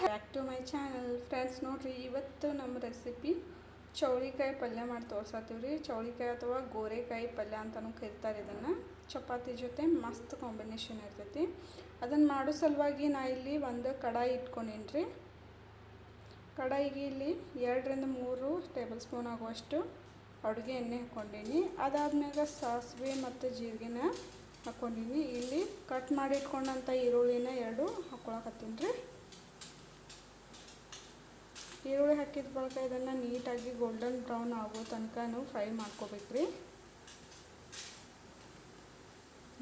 Back to my channel friends ನೋಡಿರಿ, ಇವತ್ತು ನಮ್ಮ ರೆಸಿಪಿ ಚೌಳಿಕಾಯಿ ಪಲ್ಯ ಮಾಡಿ ತೋರ್ಸತ್ತೀವಿ ರೀ ಚೌಳಿಕಾಯಿ ಅಥವಾ ಗೋರೆಕಾಯಿ ಪಲ್ಯ ಅಂತಲೂ ಕರಿತಾರೆ ಇದನ್ನು. ಚಪಾತಿ ಜೊತೆ ಮಸ್ತ್ ಕಾಂಬಿನೇಷನ್ ಇರ್ತೈತಿ. ಅದನ್ನು ಮಾಡೋ ಸಲುವಾಗಿ ನಾ ಇಲ್ಲಿ ಒಂದು ಕಡಾಯಿ ಇಟ್ಕೊಂಡೀನಿ ರೀ ಕಡಾಯಿಗೆ ಇಲ್ಲಿ ಎರಡರಿಂದ ಮೂರು ಟೇಬಲ್ ಸ್ಪೂನ್ ಆಗುವಷ್ಟು ಅಡುಗೆ ಎಣ್ಣೆ ಹಾಕ್ಕೊಂಡೀನಿ. ಅದಾದ್ಮೇಲೆ ಸಾಸಿವೆ ಮತ್ತು ಜೀರಿಗೆನ ಹಾಕ್ಕೊಂಡೀನಿ. ಇಲ್ಲಿ ಕಟ್ ಮಾಡಿ ಇಟ್ಕೊಂಡಂಥ ಈರುಳ್ಳಿನ ಎರಡು ಹಾಕ್ಕೊಳಕತ್ತೀನಿ ರೀ ಈರುಳ್ಳಿ ಹಾಕಿದ ಬಳಿಕ ಇದನ್ನು ನೀಟಾಗಿ ಗೋಲ್ಡನ್ ಬ್ರೌನ್ ಆಗೋ ತನಕ ಫ್ರೈ ಮಾಡ್ಕೋಬೇಕು ರೀ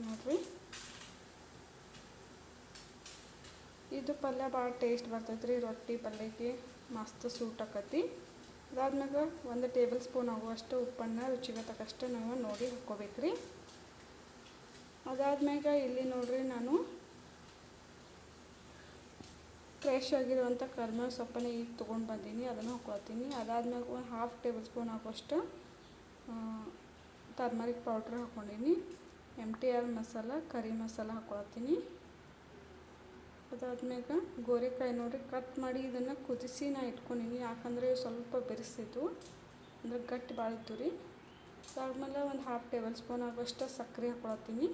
ನೋಡಿರಿ. ಇದು ಪಲ್ಯ ಭಾಳ ಟೇಸ್ಟ್ ಬರ್ತೈತೆ ರೀ ರೊಟ್ಟಿ ಪಲ್ಯಕ್ಕೆ ಮಸ್ತ್ ಸೂಟ್ ಆಕತಿ. ಅದಾದ್ಮ್ಯಾಗ ಒಂದು ಟೇಬಲ್ ಸ್ಪೂನ್ ಆಗುವಷ್ಟು ಉಪ್ಪನ್ನು ರುಚಿಗೆ ತಕ್ಕಷ್ಟು ನಾವು ನೋಡಿ ಹಾಕ್ಕೋಬೇಕು ರೀ ಅದಾದ್ಮ್ಯಾಗ ಇಲ್ಲಿ ನೋಡ್ರಿ ನಾನು ಫ್ರೆಶ್ ಆಗಿರುವಂಥ ಕರ್ಮೇವ್ ಸೊಪ್ಪನ್ನ ಈಗ ತೊಗೊಂಡು ಬಂದೀನಿ, ಅದನ್ನು ಹಾಕ್ಕೊಳ್ತೀನಿ. ಅದಾದ್ಮೇಲೆ ಒಂದು ಹಾಫ್ ಟೇಬಲ್ ಸ್ಪೂನ್ ಆಗುವಷ್ಟು turmeric powder ಹಾಕ್ಕೊಂಡೀನಿ M T R masala, curry masala ಹಾಕ್ಕೊಳ್ತೀನಿ ಅದಾದ್ಮೇಲೆ ಗೋರೆಕಾಯಿ ನೋಡಿ ಕಟ್ ಮಾಡಿ ಇದನ್ನು ಕುದಿಸಿ ನಾ ಇಟ್ಕೊಂಡಿನಿ. ಯಾಕಂದರೆ ಸ್ವಲ್ಪ ಬೆರೆಸಿತು ಅಂದರೆ ಗಟ್ಟಿ ಭಾಳ ಇತ್ತು ರೀ. ಅದಾದ್ಮೇಲೆ ಒಂದು ಹಾಫ್ ಟೇಬಲ್ ಸ್ಪೂನ್ ಆಗುವಷ್ಟು ಸಕ್ಕರೆ ಹಾಕೊಳತ್ತೀನಿ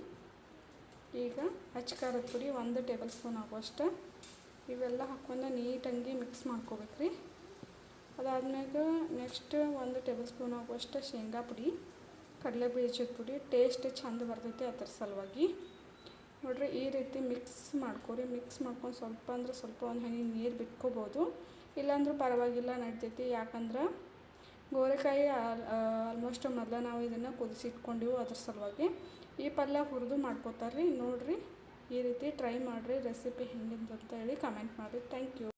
ಈಗ ಹಚ್ಚ ಖಾರದ ಪುಡಿ ಒಂದು ಟೇಬಲ್ ಸ್ಪೂನ್ ಆಗುವಷ್ಟು. ಇವೆಲ್ಲ ಹಾಕ್ಕೊಂಡು ನೀಟಂಗಿ ಮಿಕ್ಸ್ ಮಾಡ್ಕೋಬೇಕು ರೀ. ಅದಾದ್ಮ್ಯಾಗ ನೆಕ್ಸ್ಟ್ ಒಂದು ಟೇಬಲ್ ಸ್ಪೂನ್ ಆಗುವಷ್ಟು ಶೇಂಗಾ ಪುಡಿ ಕಡಲೆ ಬೀಜದ ಪುಡಿ, ಟೇಸ್ಟ್ ಚಂದ ಬರ್ತೈತಿ ಅದ್ರ ಸಲುವಾಗಿ. ನೋಡ್ರಿ, ಈ ರೀತಿ ಮಿಕ್ಸ್ ಮಾಡ್ಕೊರಿ, ಮಿಕ್ಸ್ ಮಾಡ್ಕೊಂಡು ಸ್ವಲ್ಪ ಅಂದ್ರೆ ಸ್ವಲ್ಪ ಒಂದು ಹನಿ ನೀರು ಬಿಟ್ಕೋಬೋದು. ಇಲ್ಲಾಂದ್ರೂ ಪರವಾಗಿಲ್ಲ, ನಡ್ತೈತಿ. ಯಾಕಂದ್ರೆ ಗೋರೆಕಾಯಿ ಆಲ್ಮೋಸ್ಟ್ ಮೊದಲ ನಾವು ಇದನ್ನು ಕುದಿಸಿಟ್ಕೊಂಡಿವು ಅದ್ರ ಸಲುವಾಗಿ. ಈ ಪಲ್ಯ ಹುರಿದು ಮಾಡ್ಕೋತಾರೆ ರೀ ನೋಡಿರಿ ಈ ರೀತಿ ಟ್ರೈ ಮಾಡಿರಿ ರೆಸಿಪಿ ಹೆಂಗೆ ಅಂತ ಹೇಳಿ ಕಮೆಂಟ್ ಮಾಡಿರಿ. Thank you.